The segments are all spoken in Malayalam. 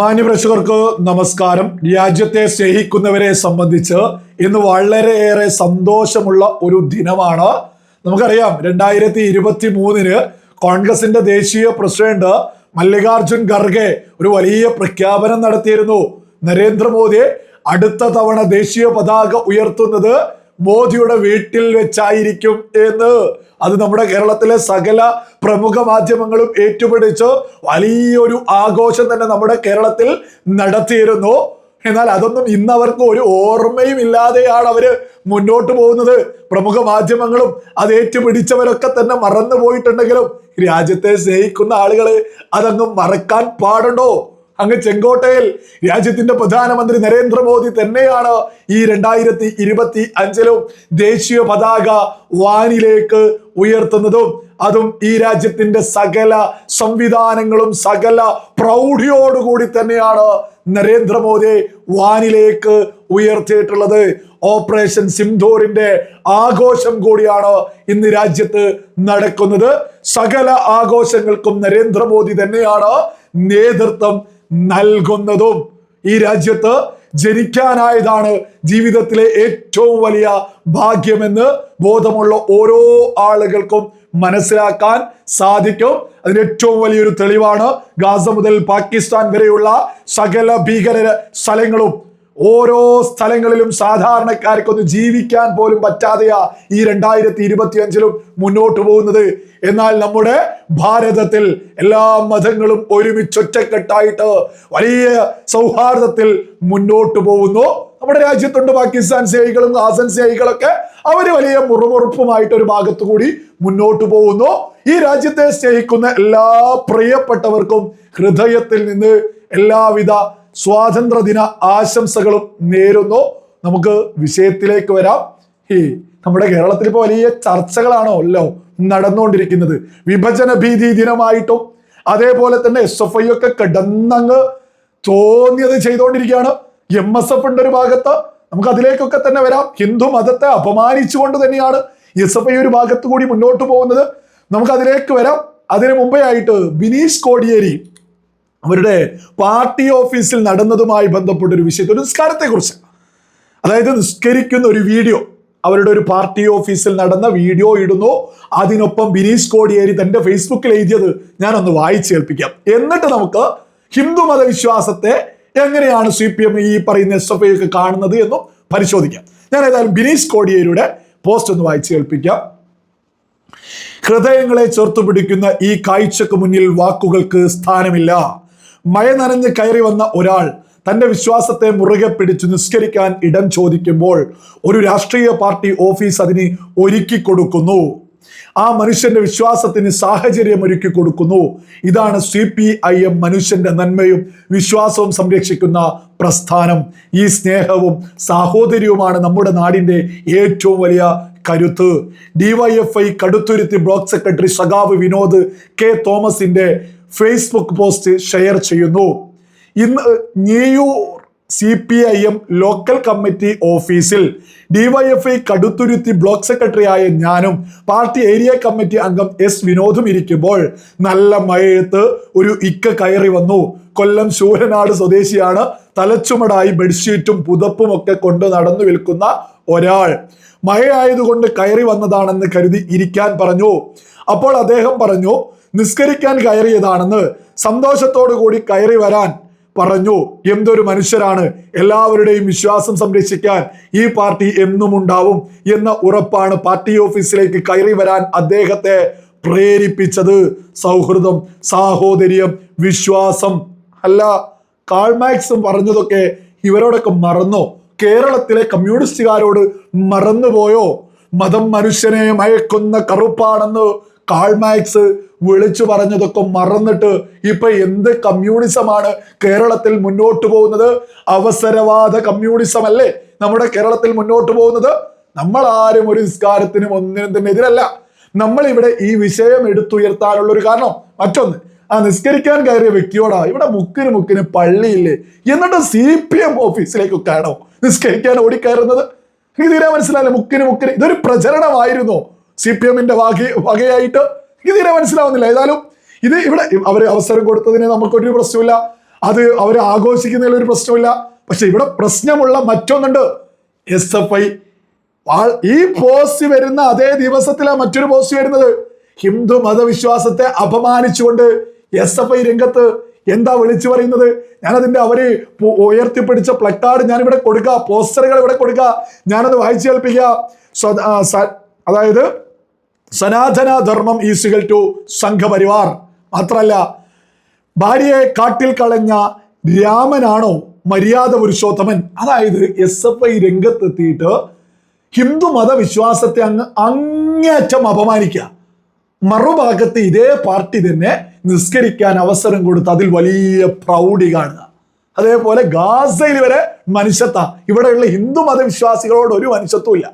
മാന്യപ്രേക്ഷകർക്ക് നമസ്കാരം. രാജ്യത്തെ സ്നേഹിക്കുന്നവരെ സംബന്ധിച്ച് ഇന്ന് വളരെയേറെ സന്തോഷമുള്ള ഒരു ദിനമാണ്. നമുക്കറിയാം രണ്ടായിരത്തി ഇരുപത്തി മൂന്നിന് കോൺഗ്രസിന്റെ ദേശീയ പ്രസിഡന്റ് മല്ലികാർജുൻ ഖർഗെ ഒരു വലിയ പ്രഖ്യാപനം നടത്തിയിരുന്നു. നരേന്ദ്രമോദിയെ അടുത്ത തവണ ദേശീയ പതാക ഉയർത്തുന്നത് മോദിയുടെ വീട്ടിൽ വെച്ചായിരിക്കും എന്ന്. അത് നമ്മുടെ കേരളത്തിലെ സകല പ്രമുഖ മാധ്യമങ്ങളും ഏറ്റുപിടിച്ച്. വലിയൊരു ആഘോഷം തന്നെ നമ്മുടെ കേരളത്തിൽ നടത്തിയിരുന്നു. എന്നാൽ അതൊന്നും ഇന്ന് അവർക്ക് ഒരു ഓർമ്മയും ഇല്ലാതെയാണ് അവർ മുന്നോട്ട് പോകുന്നത്. പ്രമുഖ മാധ്യമങ്ങളും അത് ഏറ്റുപിടിച്ചവരൊക്കെ തന്നെ മറന്നു പോയിട്ടുണ്ടെങ്കിലും രാജ്യത്തെ സ്നേഹിക്കുന്ന ആളുകൾ അതങ്ങ് മറക്കാൻ പാടുണ്ടോ? അങ്ങ് ചെങ്കോട്ടയിൽ രാജ്യത്തിന്റെ പ്രധാനമന്ത്രി നരേന്ദ്രമോദി തന്നെയാണ് ഈ രണ്ടായിരത്തി ഇരുപത്തി അഞ്ചിലും ദേശീയ പതാക വാനിലേക്ക് ഉയർത്തുന്നതും. അതും ഈ രാജ്യത്തിന്റെ സകല സംവിധാനങ്ങളും സകല പ്രൗഢിയോടുകൂടി തന്നെയാണ് നരേന്ദ്രമോദി വാനിലേക്ക് ഉയർത്തിയിട്ടുള്ളത്. ഓപ്പറേഷൻ സിന്ധൂറിന്റെ ആഘോഷം കൂടിയാണ് ഇന്ന് രാജ്യത്ത് നടക്കുന്നത്. സകല ആഘോഷങ്ങൾക്കും നരേന്ദ്രമോദി തന്നെയാണ് നേതൃത്വം നൽകുന്നതും ഈ രാജ്യത്ത് ജനിക്കാനായതാണ് ജീവിതത്തിലെ ഏറ്റവും വലിയ ഭാഗ്യമെന്ന് ബോധമുള്ള ഓരോ ആളുകൾക്കും മനസ്സിലാക്കാൻ സാധിക്കും. അതിന് ഏറ്റവും വലിയൊരു തെളിവാണ് ഗാസ മുതൽ പാകിസ്ഥാൻ വരെയുള്ള സകല ഭീകര സ്ഥലങ്ങളും ഓരോ സ്ഥലങ്ങളിലും സാധാരണക്കാർക്കൊന്ന് ജീവിക്കാൻ പോലും പറ്റാതെയാ ഈ രണ്ടായിരത്തി ഇരുപത്തി അഞ്ചിലും മുന്നോട്ട് പോകുന്നത്. എന്നാൽ നമ്മുടെ ഭാരതത്തിൽ എല്ലാ മതങ്ങളും ഒരുമിച്ചൊറ്റക്കെട്ടായിട്ട് വലിയ സൗഹാർദ്ദത്തിൽ മുന്നോട്ട് പോകുന്നു. നമ്മുടെ രാജ്യത്തുണ്ട് പാകിസ്ഥാൻ സ്നേഹികളും ഹാസൻ സ്നേഹികളൊക്കെ അവർ വലിയ മുറുമുറുപ്പുമായിട്ട് ഒരു ഭാഗത്തു കൂടി മുന്നോട്ട് പോകുന്നു. ഈ രാജ്യത്തെ സ്നേഹിക്കുന്ന എല്ലാ പ്രിയപ്പെട്ടവർക്കും ഹൃദയത്തിൽ നിന്ന് എല്ലാവിധ സ്വാതന്ത്ര്യദിന ആശംസകളും നേരുന്നു. നമുക്ക് വിഷയത്തിലേക്ക് വരാം. ഈ നമ്മുടെ കേരളത്തിൽ ഇപ്പോൾ വലിയ ചർച്ചകളാണോ അല്ലോ നടന്നുകൊണ്ടിരിക്കുന്നത്? വിഭജന ഭീതി ദിനമായിട്ടും അതേപോലെ തന്നെ എസ് എഫ് ഐ ഒക്കെ കിടന്നങ്ങ് തോന്നിയത് ചെയ്തുകൊണ്ടിരിക്കുകയാണ്. എം എസ് എഫ് ഉണ്ട് ഒരു ഭാഗത്ത്. നമുക്ക് അതിലേക്കൊക്കെ തന്നെ വരാം. ഹിന്ദു മതത്തെ അപമാനിച്ചുകൊണ്ട് തന്നെയാണ് എസ് എഫ് ഐ ഒരു ഭാഗത്തു കൂടി മുന്നോട്ട് പോകുന്നത്. നമുക്ക് അതിലേക്ക് വരാം. അതിനു മുമ്പേ ആയിട്ട് ബിനീഷ് കോടിയേരി അവരുടെ പാർട്ടി ഓഫീസിൽ നടന്നതുമായി ബന്ധപ്പെട്ട ഒരു വിഷയത്തെ ഒരു നിസ്കാരത്തെക്കുറിച്ച്. അതായത് നിസ്കരിക്കുന്ന ഒരു വീഡിയോ. അവരുടെ ഒരു പാർട്ടി ഓഫീസിൽ നടന്ന വീഡിയോ ഇടുന്നു. അതിനൊപ്പം ബിനീഷ് കോടിയേരി തന്റെ ഫേസ്ബുക്കിൽ എഴുതിയത് ഞാനൊന്ന് വായിച്ചു കേൾപ്പിക്കാം. എന്നിട്ട് നമുക്ക് ഹിന്ദു മതവിശ്വാസത്തെ എങ്ങനെയാണ് സി പി എം ഈ പറയുന്ന എസ് എഫ് ഐ ഒക്കെ കാണുന്നത് എന്നും പരിശോധിക്കാം. ഞാൻ ഏതായാലും ബിനീഷ് കോടിയേരിയുടെ പോസ്റ്റ് ഒന്ന് വായിച്ചു കേൾപ്പിക്കാം. ഹൃദയങ്ങളെ ചേർത്തു പിടിക്കുന്ന ഈ കാഴ്ചക്ക് മുന്നിൽ വാക്കുകൾക്ക് സ്ഥാനമില്ല. മഴ നനഞ്ഞ് കയറി വന്ന ഒരാൾ തന്റെ വിശ്വാസത്തെ മുറുകെ പിടിച്ച് നിസ്കരിക്കാൻ ഇടം ചോദിക്കുമ്പോൾ ഒരു രാഷ്ട്രീയ പാർട്ടി ഓഫീസ് അതിന് ഒരുക്കി കൊടുക്കുന്നു. ആ മനുഷ്യന്റെ വിശ്വാസത്തിന് സാഹചര്യം ഒരുക്കി കൊടുക്കുന്നു. ഇതാണ് സി പി ഐ എം മനുഷ്യന്റെ നന്മയും വിശ്വാസവും സംരക്ഷിക്കുന്ന പ്രസ്ഥാനം. ഈ സ്നേഹവും സാഹോദര്യവുമാണ് നമ്മുടെ നാടിന്റെ ഏറ്റവും വലിയ കരുത്ത്. ഡിവൈഎഫ്ഐ കടുത്തുരുത്തി ബ്ലോക്ക് സെക്രട്ടറി സഖാവ് വിനോദ് കെ തോമസിന്റെ ഫേസ്ബുക്ക് പോസ്റ്റ് ഷെയർ ചെയ്യുന്നു. ഇന്ന് Njeyyur C P I M local committee ഓഫീസിൽ ഡിവൈഎഫ്ഐ കടുത്തുരുത്തി ബ്ലോക്ക് സെക്രട്ടറി ആയ ഞാനും പാർട്ടി ഏരിയ കമ്മിറ്റി അംഗം എസ് വിനോദും ഇരിക്കുമ്പോൾ നല്ല മഴയത്ത് ഒരു ഇക്ക കയറി വന്നു. കൊല്ലം ശൂരനാട് സ്വദേശിയാണ്. തലച്ചുമടായി ബെഡ്ഷീറ്റും പുതപ്പും ഒക്കെ കൊണ്ട് നടന്നു വിൽക്കുന്ന ഒരാൾ. മഴയായതുകൊണ്ട് കയറി വന്നതാണെന്ന് കരുതി ഇരിക്കാൻ പറഞ്ഞു. അപ്പോൾ അദ്ദേഹം പറഞ്ഞു നിസ്കരിക്കാൻ കയറിയതാണെന്ന് സന്തോഷത്തോടു കൂടി കയറി വരാൻ പറഞ്ഞു. എന്തൊരു മനുഷ്യരാണ്. എല്ലാവരുടെയും വിശ്വാസം സംരക്ഷിക്കാൻ ഈ പാർട്ടി എന്നും ഉണ്ടാവും എന്ന ഉറപ്പാണ് പാർട്ടി ഓഫീസിലേക്ക് കയറി വരാൻ അദ്ദേഹത്തെ പ്രേരിപ്പിച്ചത്. സൗഹൃദം സാഹോദര്യം വിശ്വാസം. അല്ല കാൾമാക്സും പറഞ്ഞതൊക്കെ ഇവരോടൊക്കെ മറന്നോ? കേരളത്തിലെ കമ്മ്യൂണിസ്റ്റുകാരോട് മറന്നുപോയോ? മതം മനുഷ്യനെ മയക്കുന്ന കറുപ്പാണെന്ന് കാൾമാക്സ് വിളിച്ചു പറഞ്ഞതൊക്കെ മറന്നിട്ട് ഇപ്പൊ എന്ത് കമ്മ്യൂണിസമാണ് കേരളത്തിൽ മുന്നോട്ട് പോകുന്നത്? അവസരവാദ കമ്മ്യൂണിസം അല്ലേ നമ്മുടെ കേരളത്തിൽ മുന്നോട്ട് പോകുന്നത്? നമ്മൾ ആരും ഒരു നിസ്കാരത്തിനും ഒന്നിനും തന്നെ എതിരല്ല. നമ്മൾ ഇവിടെ ഈ വിഷയം എടുത്തുയർത്താനുള്ള ഒരു കാരണം മറ്റൊന്ന്. ആ നിസ്കരിക്കാൻ കയറിയ വ്യക്തിയോടാ ഇവിടെ മുക്കിന് മുക്കിന് പള്ളിയില്ലേ? എന്നിട്ട് സി പി എം ഓഫീസിലേക്കൊക്കെ ആണോ നിസ്കരിക്കാൻ ഓടിക്കയറുന്നത്? എനിക്ക് മനസ്സിലായില്ല. മുക്കിന് മുക്കിന് ഇതൊരു പ്രചരണമായിരുന്നു? സി പി എമ്മിന്റെ വകയായിട്ട് എനിക്ക് തീരെ മനസ്സിലാവുന്നില്ല. ഏതായാലും ഇത് ഇവിടെ അവർ അവസരം കൊടുത്തതിന് നമുക്കൊരു പ്രശ്നമില്ല അത് അവർ ആഘോഷിക്കുന്നതിൽ ഒരു പ്രശ്നമില്ല പക്ഷെ ഇവിടെ പ്രശ്നമുള്ള മറ്റൊന്നുണ്ട്. എസ് എഫ് ഐ ഈ പോസ്റ്റ് വരുന്ന അതേ ദിവസത്തിലാണ് മറ്റൊരു പോസ്റ്റ് വരുന്നത്. ഹിന്ദു മതവിശ്വാസത്തെ അപമാനിച്ചുകൊണ്ട് എസ് എഫ് ഐ രംഗത്ത് എന്താ വിളിച്ചു പറയുന്നത്? ഞാനതിന്റെ അവർ ഉയർത്തിപ്പിടിച്ച പ്ലക്കാർഡ് ഞാൻ ഇവിടെ കൊടുക്കുക പോസ്റ്ററുകൾ ഇവിടെ കൊടുക്കുക ഞാനത് വായിച്ചു കേൾപ്പിക്കുക. അതായത് സനാതന ധർമ്മം ഈസുകൾ ടു സംഘപരിവാർ. മാത്രല്ല ഭാര്യയെ കാട്ടിൽ കളഞ്ഞ രാമനാണോ മര്യാദ പുരുഷോത്തമൻ? അതായത് എസ് എഫ് ഐ രംഗത്തെത്തിയിട്ട് ഹിന്ദു മതവിശ്വാസത്തെ അങ്ങ് അങ്ങേയറ്റം അപമാനിക്കുക. മറുഭാഗത്ത് ഇതേ പാർട്ടി തന്നെ നിസ്കരിക്കാൻ അവസരം കൊടുത്ത് അതിൽ വലിയ പ്രൗഢി കാണുക. അതേപോലെ ഗാസയിൽ വരെ മനുഷ്യത്ത ഇവിടെയുള്ള ഹിന്ദു മതവിശ്വാസികളോട് ഒരു മനുഷ്യത്വം ഇല്ല.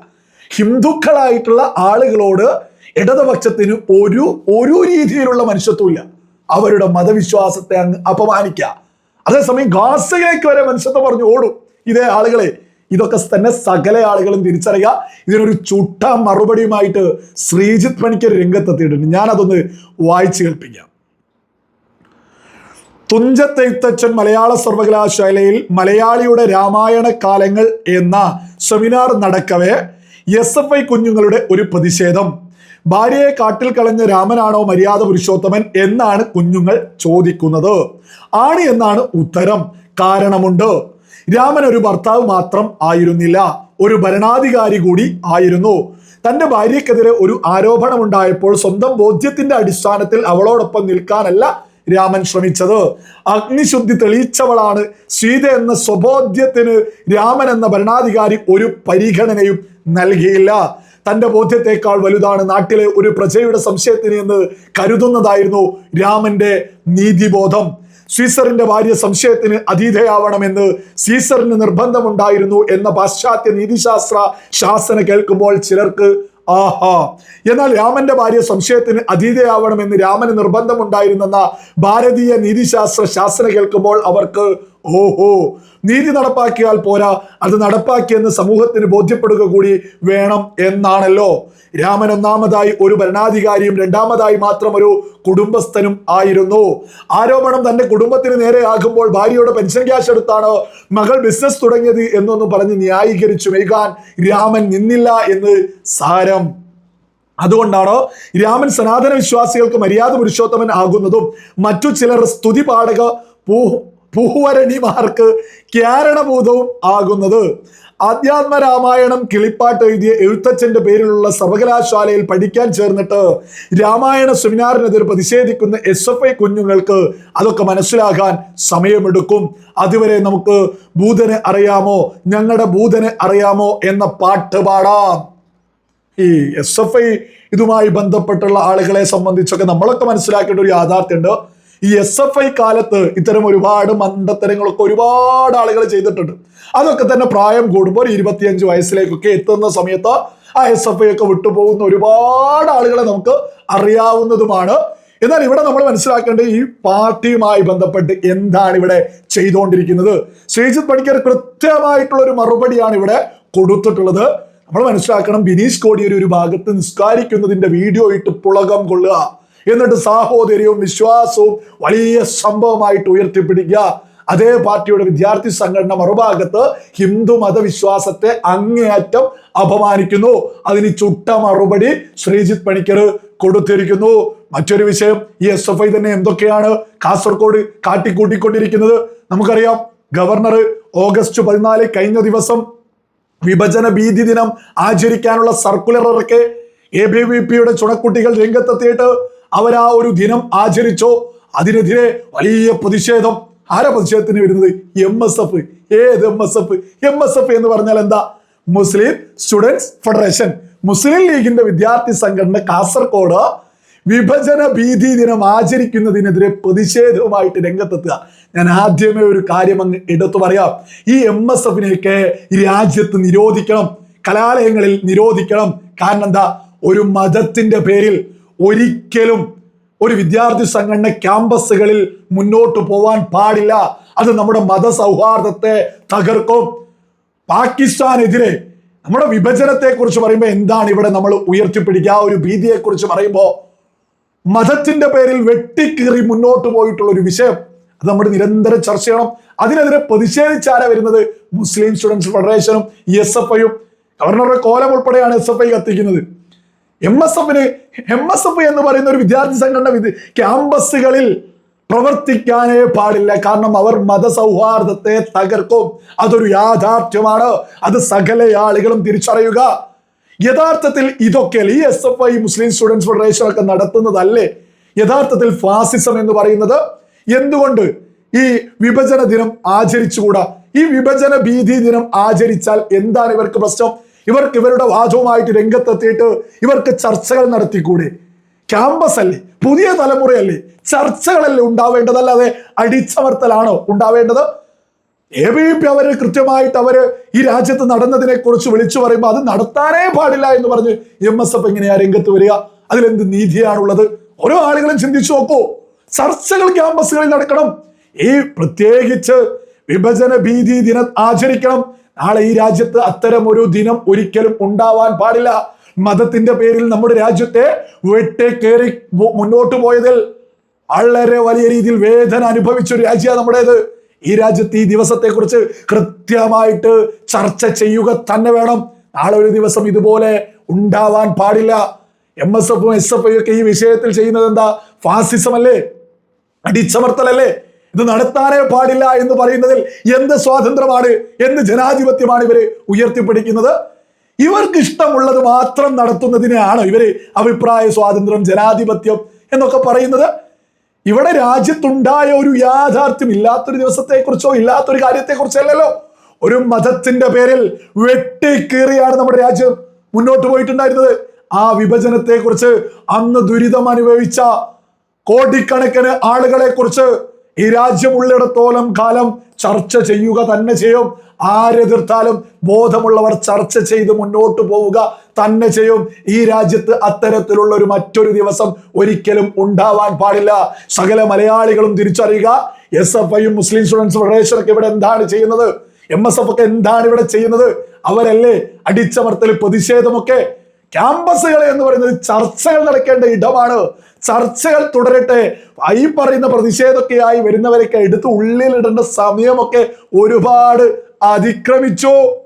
ഹിന്ദുക്കളായിട്ടുള്ള ആളുകളോട് ഇടതുപക്ഷത്തിന് ഒരു ഒരു രീതിയിലുള്ള മനുഷ്യത്വമില്ല. അവരുടെ മതവിശ്വാസത്തെ അങ്ങ് അപമാനിക്കുക. അതേസമയം ഗാസയിലേക്ക് വരെ മനുഷ്യത്വം പറഞ്ഞു ഓടും. ഇതേ ആളുകളെ ഇതൊക്കെ തന്നെ സകല ആളുകളും തിരിച്ചറിയുക. ഇതിനൊരു ചുട്ട മറുപടിയുമായിട്ട് ശ്രീജിത്ത് പണിക്കർ രംഗത്തെത്തിയിട്ടുണ്ട്. ഞാനതൊന്ന് വായിച്ചു കേൾപ്പിക്കാം. തുഞ്ചത്തെഴുത്തച്ഛൻ മലയാള സർവകലാശാലയിൽ മലയാളിയുടെ രാമായണ കാലങ്ങൾ എന്ന സെമിനാർ നടക്കവേ എസ് എഫ് ഐ കുഞ്ഞുങ്ങളുടെ ഒരു പ്രതിഷേധം. ഭാര്യയെ കാട്ടിൽ കളഞ്ഞ രാമനാണോ മര്യാദ പുരുഷോത്തമൻ എന്നാണ് കുഞ്ഞുങ്ങൾ ചോദിക്കുന്നത്. ആണ് എന്നാണ് ഉത്തരം. കാരണമുണ്ട്. രാമൻ ഒരു ഭർത്താവ് മാത്രം ആയിരുന്നില്ല. ഒരു ഭരണാധികാരി കൂടി ആയിരുന്നു. തന്റെ ഭാര്യക്കെതിരെ ഒരു ആരോപണമുണ്ടായപ്പോൾ സ്വന്തം ബോധ്യത്തിന്റെ അടിസ്ഥാനത്തിൽ അവളോടൊപ്പം നിൽക്കാനല്ല രാമൻ ശ്രമിച്ചത്. അഗ്നിശുദ്ധി തെളിയിച്ചവളാണ്. സീത എന്ന സ്വബോധ്യത്തിന് രാമൻ എന്ന ഭരണാധികാരി ഒരു പരിഗണനയും നൽകിയില്ല. തന്റെ ബോധ്യത്തെക്കാൾ വലുതാണ് നാട്ടിലെ ഒരു പ്രജയുടെ സംശയത്തിന് എന്ന് കരുതുന്നതായിരുന്നു രാമന്റെ നീതിബോധം. സീസറിന്റെ ഭാര്യ സംശയത്തിന് അതീതയാവണമെന്ന് സീസറിന് നിർബന്ധമുണ്ടായിരുന്നു എന്ന പാശ്ചാത്യ നീതിശാസ്ത്ര ശാസന കേൾക്കുമ്പോൾ ചിലർക്ക് ആഹാ. എന്നാൽ രാമന്റെ ഭാര്യ സംശയത്തിന് അതീതയാവണമെന്ന് രാമന് നിർബന്ധമുണ്ടായിരുന്നെന്ന ഭാരതീയ നീതിശാസ്ത്ര ശാസന കേൾക്കുമ്പോൾ അവർക്ക് ഓഹോ നീതി നടപ്പാക്കിയാൽ പോരാ. അത് നടപ്പാക്കിയെന്ന് സമൂഹത്തിന് ബോധ്യപ്പെടുക കൂടി വേണം എന്നാണല്ലോ. രാമൻ ഒന്നാമതായി ഒരു ഭരണാധികാരിയും രണ്ടാമതായി മാത്രം ഒരു കുടുംബസ്ഥനും ആയിരുന്നു. ആരോപണം തന്റെ കുടുംബത്തിന് നേരെ ആകുമ്പോൾ ഭാര്യയുടെ പെൻഷൻ ക്യാഷ് എടുത്താണ് മകൾ ബിസിനസ് തുടങ്ങിയത് എന്നൊന്നും പറഞ്ഞ് ന്യായീകരിച്ചു മെയ്കാൻ രാമൻ നിന്നില്ല എന്ന് സാരം. അതുകൊണ്ടാണ് രാമൻ സനാതന വിശ്വാസികൾക്ക് മര്യാദ പുരുഷോത്തമൻ ആകുന്നതും മറ്റു ചിലർ സ്തുതി പാടക പൂ പൂവരണിമാർക്ക് കാരണഭൂതവും ആകുന്നത്. ആധ്യാത്മ രാമായണം കിളിപ്പാട്ട് എഴുതിയ എഴുത്തച്ഛന്റെ പേരിലുള്ള സർവകലാശാലയിൽ പഠിക്കാൻ ചേർന്നിട്ട് രാമായണ സെമിനാറിനെതിരെ പ്രതിഷേധിക്കുന്ന എസ് എഫ് ഐ കുഞ്ഞുങ്ങൾക്ക് അതൊക്കെ മനസ്സിലാകാൻ സമയമെടുക്കും. അതുവരെ നമുക്ക് ഭൂതനെ അറിയാമോ? ഞങ്ങളുടെ ഭൂതനെ അറിയാമോ എന്ന പാട്ട് പാടാം. ഈ എസ് എഫ് ഐ ഇതുമായി ബന്ധപ്പെട്ടുള്ള ആളുകളെ സംബന്ധിച്ചൊക്കെ നമ്മളൊക്കെ മനസ്സിലാക്കേണ്ട ഒരു യാഥാർത്ഥ്യമുണ്ട്. ഈ എസ് എഫ് ഐ കാലത്ത് ഇത്തരം ഒരുപാട് മണ്ടത്തരങ്ങളൊക്കെ ഒരുപാട് ആളുകൾ ചെയ്തിട്ടുണ്ട്. അതൊക്കെ തന്നെ പ്രായം കൂടുമ്പോൾ ഒരു ഇരുപത്തിയഞ്ച് വയസ്സിലേക്കൊക്കെ എത്തുന്ന സമയത്ത് ആ എസ് എഫ് ഐ ഒക്കെ വിട്ടുപോകുന്ന ഒരുപാട് ആളുകളെ നമുക്ക് അറിയാവുന്നതുമാണ്. എന്നാൽ ഇവിടെ നമ്മൾ മനസ്സിലാക്കേണ്ട ഈ പാർട്ടിയുമായി ബന്ധപ്പെട്ട് എന്താണ് ഇവിടെ ചെയ്തുകൊണ്ടിരിക്കുന്നത്? ശ്രീജിത് പണിക്കർ കൃത്യമായിട്ടുള്ള ഒരു മറുപടിയാണ് ഇവിടെ കൊടുത്തിട്ടുള്ളത്. നമ്മൾ മനസ്സിലാക്കണം ബിനീഷ് കോടിയൊരു ഒരു ഭാഗത്ത് നിസ്കാരിക്കുന്നതിന്റെ വീഡിയോ ഇട്ട് പുളകം കൊള്ളുക. എന്നിട്ട് സാഹോദര്യവും വിശ്വാസവും വലിയ സംഭവമായിട്ട് ഉയർത്തിപ്പിടിക്കുക. അതേ പാർട്ടിയുടെ വിദ്യാർത്ഥി സംഘടന മറുഭാഗത്ത് ഹിന്ദു മതവിശ്വാസത്തെ അങ്ങേയറ്റം അപമാനിക്കുന്നു. അതിന് ചുട്ട മറുപടി ശ്രീജിത്ത് പണിക്കർ കൊടുത്തിരിക്കുന്നു. മറ്റൊരു വിഷയം ഈ എസ് എഫ് ഐ തന്നെ എന്തൊക്കെയാണ് കാസർഗോഡ് കാട്ടിക്കൂട്ടിക്കൊണ്ടിരിക്കുന്നത്? നമുക്കറിയാം ഗവർണർ ഓഗസ്റ്റ് പതിനാല് കഴിഞ്ഞ ദിവസം വിഭജന ഭീതി ദിനം ആചരിക്കാനുള്ള സർക്കുലർ ഇറക്കെ എ ബി വി പിയുടെ ചുണക്കുട്ടികൾ രംഗത്തെത്തിയിട്ട് അവർ ആ ഒരു ദിനം ആചരിച്ചോ? അതിനെതിരെ വലിയ പ്രതിഷേധം. ആരാ പ്രതിഷേധത്തിന് വരുന്നത്? എം എസ് എഫ് ഏത് M S F M S F എന്ന് പറഞ്ഞാൽ എന്താ? മുസ്ലിം സ്റ്റുഡൻസ് ഫെഡറേഷൻ. മുസ്ലിം ലീഗിന്റെ വിദ്യാർത്ഥി സംഘടന കാസർഗോഡ് വിഭജന ഭീതി ദിനം ആചരിക്കുന്നതിനെതിരെ പ്രതിഷേധവുമായിട്ട് രംഗത്തെത്തുക. ഞാൻ ആദ്യമേ ഒരു കാര്യം അങ്ങ് എടുത്തു പറയാം. ഈ എം എസ് എഫിനെയൊക്കെ രാജ്യത്ത് നിരോധിക്കണം. കലാലയങ്ങളിൽ നിരോധിക്കണം. കാരണം എന്താ? ഒരു മതത്തിന്റെ പേരിൽ ഒരിക്കലും ഒരു വിദ്യാർത്ഥി സംഘടന ക്യാമ്പസുകളിൽ മുന്നോട്ട് പോവാൻ പാടില്ല. അത് നമ്മുടെ മതസൗഹാർദ്ദത്തെ തകർക്കും. പാകിസ്ഥാനെതിരെ നമ്മുടെ വിഭജനത്തെ കുറിച്ച് പറയുമ്പോൾ എന്താണ് ഇവിടെ നമ്മൾ ഉയർത്തിപ്പിടിക്കുക? ആ ഒരു ഭീതിയെ കുറിച്ച് പറയുമ്പോൾ മതത്തിന്റെ പേരിൽ വെട്ടിക്കീറി മുന്നോട്ട് പോയിട്ടുള്ള ഒരു വിഷയം. അത് നമ്മൾ നിരന്തരം ചർച്ച ചെയ്യണം. അതിനെതിരെ പ്രതിഷേധിച്ചാരാ വരുന്നത്? മുസ്ലിം സ്റ്റുഡൻസ് ഫെഡറേഷനും എസ് എഫ് ഐയും ഗവർണറുടെ കോലം ഉൾപ്പെടെയാണ് എസ് എഫ് ഐ കത്തിക്കുന്നത്. എം എസ് എഫിന് എം എസ് എഫ് എന്ന് പറയുന്ന ഒരു വിദ്യാർത്ഥി സംഘടന ക്യാമ്പസുകളിൽ പ്രവർത്തിക്കാനേ പാടില്ല. കാരണം അവർ മതസൗഹാർദ്ദത്തെ തകർക്കും. അതൊരു യാഥാർത്ഥ്യമാണ്. അത് സകല ആളുകളും തിരിച്ചറിയുക. യഥാർത്ഥത്തിൽ ഇതൊക്കെ ഈ S F I Muslim students federation ഒക്കെ നടത്തുന്നതല്ലേ? യഥാർത്ഥത്തിൽ ഫാസിസം എന്ന് പറയുന്നത് എന്തുകൊണ്ട്? ഈ വിഭജന ദിനം ആചരിച്ചുകൂടാ? ഈ വിഭജന ഭീതി ദിനം ആചരിച്ചാൽ എന്താണ് ഇവർക്ക് പ്രശ്നം? ഇവർക്ക് ഇവരുടെ വാചവുമായിട്ട് രംഗത്തെത്തിയിട്ട് ഇവർക്ക് ചർച്ചകൾ നടത്തിക്കൂടെ? ക്യാമ്പസ് അല്ലേ പുതിയ തലമുറയല്ലേ? ചർച്ചകളല്ലേ ഉണ്ടാവേണ്ടതല്ലാതെ അടിച്ചമർത്തലാണോ ഉണ്ടാവേണ്ടത്? എ ബി പി അവർ കൃത്യമായിട്ട് അവർ ഈ രാജ്യത്ത് നടന്നതിനെ കുറിച്ച് വിളിച്ചു പറയുമ്പോൾ അത് നടത്താനേ പാടില്ല എന്ന് പറഞ്ഞ് എം എസ് എഫ് എങ്ങനെയാ രംഗത്ത് വരിക? അതിലെന്ത് നീതിയാണുള്ളത്? ഓരോ ആളുകളും ചിന്തിച്ചു നോക്കൂ. ചർച്ചകൾ ക്യാമ്പസുകളിൽ നടക്കണം. ഈ പ്രത്യേകിച്ച് വിഭജന ഭീതി ദിനം ആചരിക്കണം. നാളെ ഈ രാജ്യത്ത് അത്തരം ഒരു ദിനം ഒരിക്കലും ഉണ്ടാവാൻ പാടില്ല. മതത്തിന്റെ പേരിൽ നമ്മുടെ രാജ്യത്തെ വെട്ടേ കയറി മുന്നോട്ട് പോയതിൽ വളരെ വലിയ രീതിയിൽ വേദന അനുഭവിച്ച ഒരു രാജ്യമാണ് നമ്മുടേത്. ഈ രാജ്യത്ത് ഈ ദിവസത്തെ കുറിച്ച് കൃത്യമായിട്ട് ചർച്ച ചെയ്യുക തന്നെ വേണം. നാളെ ഒരു ദിവസം ഇതുപോലെ ഉണ്ടാവാൻ പാടില്ല. എം എസ് എഫും എസ് എഫ് ഒക്കെ ഈ വിഷയത്തിൽ ചെയ്യുന്നത് എന്താ? ഫാസിസം അല്ലേ അടിച്ചമർത്തലല്ലേ? ഇത് നടത്താനേ പാടില്ല എന്ന് പറയുന്നതിൽ എന്ത് സ്വാതന്ത്ര്യമാണ് എന്ത് ജനാധിപത്യമാണ് ഇവർ ഉയർത്തിപ്പിടിക്കുന്നത്? ഇവർക്ക് ഇഷ്ടമുള്ളത് മാത്രം നടത്തുന്നതിനെയാണ് ഇവർ അഭിപ്രായ സ്വാതന്ത്ര്യം ജനാധിപത്യം എന്നൊക്കെ പറയുന്നത്. ഇവിടെ രാജ്യത്തുണ്ടായ ഒരു യാഥാർത്ഥ്യം ഇല്ലാത്തൊരു ദിവസത്തെക്കുറിച്ചോ ഇല്ലാത്തൊരു കാര്യത്തെക്കുറിച്ചല്ലല്ലോ ഒരു മതത്തിന്റെ പേരിൽ വെട്ടിക്കീറിയാണ് നമ്മുടെ രാജ്യം മുന്നോട്ട് പോയിട്ടുണ്ടായിരുന്നത്. ആ വിഭജനത്തെക്കുറിച്ച് അന്ന് ദുരിതം അനുഭവിച്ച കോടിക്കണക്കിന് ആളുകളെ കുറിച്ച് ഈ രാജ്യമുള്ളിടത്തോളം കാലം ചർച്ച ചെയ്യുക തന്നെ ചെയ്യും. ആരെതിർത്താലും ബോധമുള്ളവർ ചർച്ച ചെയ്ത് മുന്നോട്ട് പോവുക തന്നെ ചെയ്യും. ഈ രാജ്യത്ത് അത്തരത്തിലുള്ള ഒരു മറ്റൊരു ദിവസം ഒരിക്കലും ഉണ്ടാവാൻ പാടില്ല. സകല മലയാളികളും തിരിച്ചറിയുക. എസ് എഫ് ഐയും മുസ്ലിം സ്റ്റുഡൻസ് ഫെഡറേഷൻ ഒക്കെ ഇവിടെ എന്താണ് ചെയ്യുന്നത്? എം എസ് എഫ് ഒക്കെ എന്താണ് ഇവിടെ ചെയ്യുന്നത്? അവരല്ലേ അടിച്ചമർത്തൽ പ്രതിഷേധമൊക്കെ? ക്യാമ്പസുകൾ എന്ന് പറയുന്നത് ചർച്ചകൾ നടക്കേണ്ട ഇടമാണ്. ചർച്ചകൾ തുടരട്ടെ. ഈ പറയുന്ന പ്രതിഷേധമൊക്കെയായി വരുന്നവരൊക്കെ എടുത്ത് ഉള്ളിലിടേണ്ട സമയമൊക്കെ ഒരുപാട് അതിക്രമിച്ചു.